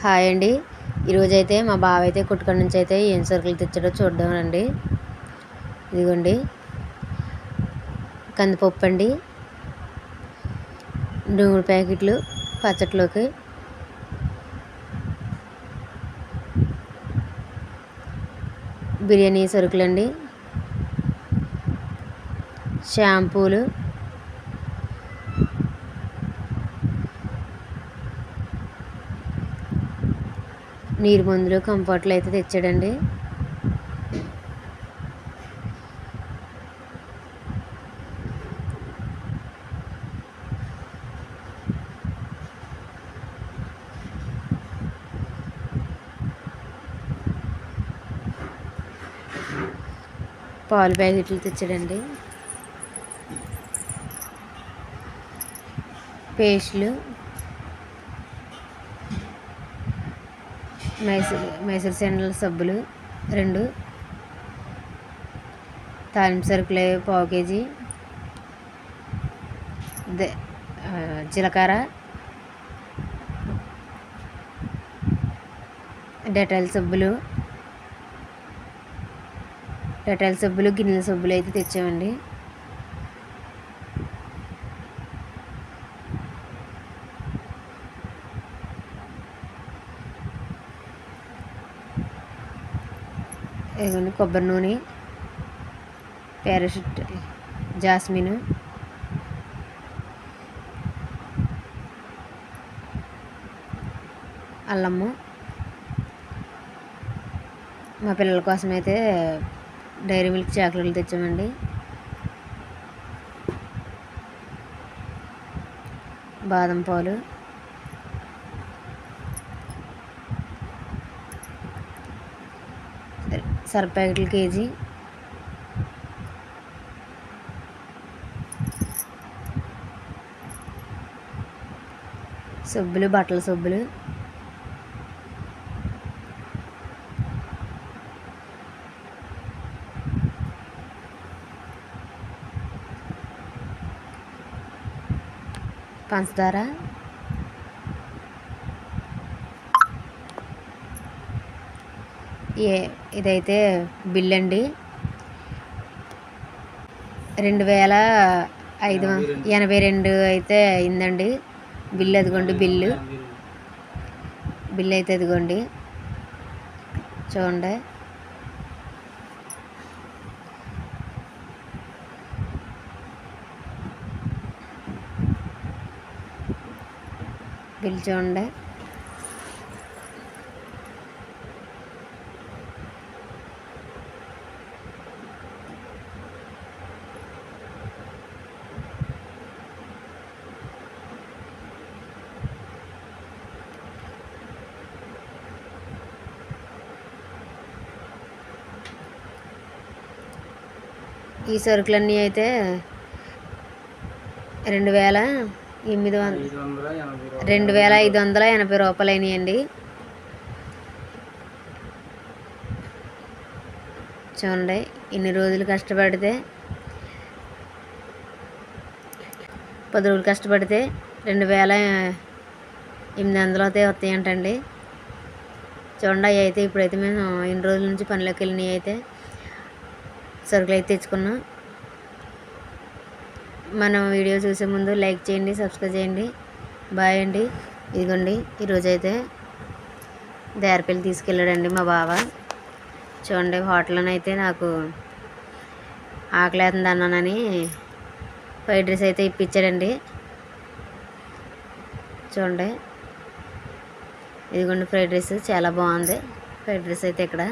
Hi అండి. ఈరోజైతే మా బావ అయితే కుట్టుకొని నుంచి అయితే ఏం సరుకులు తెచ్చాడో చూద్దామండి. ఇదిగోండి. కందిపప్పు అండి. నూనె ప్యాకెట్లు పచ్చట్లోకి. బిర్యానీ సరుకులండి. షాంపూలు. నీరు మందులు కంఫర్ట్లు అయితే తెచ్చాడండి. పాలు ప్యాకెట్లు తెచ్చాడండి. పేస్ట్లు. మైసూర్ మైసూర్ శాండల్ సబ్బులు రెండు. తాలింపు సరుకులు పావు కేజీ. జీలకర్ర. డెటాల్ సబ్బులు. డెటాల్ సబ్బులు గిన్నెల సబ్బులు అయితే తెచ్చామండి. ఇదిగోండి కొబ్బరి నూనె పారాషూట్ జాస్మిన్ అల్లము. మా పిల్లల కోసం అయితే డైరీ మిల్క్ చాక్లెట్లు తెచ్చామండి. బాదం పాలు. సర్ఫ్ ప్యాకెట్లు కేజీ. సబ్బులు బట్టల సబ్బులు. పంచదార. ఏ ఇదైతే బిల్ అండి. రెండు వేల ఐదు ఎనభై రెండు అయితే అయిందండి. బిల్లు అదిగోండి బిల్లు బిల్లు అయితే అదిగోండి. చూడండి. బిల్ చూడండి. ఈ సరుకులన్నీ అయితే రెండు వేల ఎనిమిది వందల రెండు వేల ఐదు వందల ఎనభై రూపాయలు అయినాయండి చూడండి ఇన్ని రోజులు కష్టపడితే పది రోజులు కష్టపడితే రెండు వేల ఎనిమిది వందలు అయితే వస్తాయంటండి. చూడండి అవి అయితే ఇప్పుడైతే మేము ఇన్ని రోజుల నుంచి పనిలోకి వెళ్ళినవి అయితే సరుకులు అయితే తెచ్చుకున్నాం. మనం వీడియో చూసే ముందు లైక్ చేయండి సబ్స్క్రైబ్ చేయండి. బాయ్ అండి. ఇదిగోండి ఈరోజైతే దేరపల్లి తీసుకెళ్ళాడండి మా బావ. చూడండి హోటల్లోనైతే నాకు ఆకలేతుంది అన్నానని ఫ్రైడ్ రైస్ అయితే ఇప్పించాడండి. చూడండి. ఇదిగోండి ఫ్రైడ్ రైస్ చాలా బాగుంది. ఫ్రైడ్ రైస్ అయితే ఇక్కడ.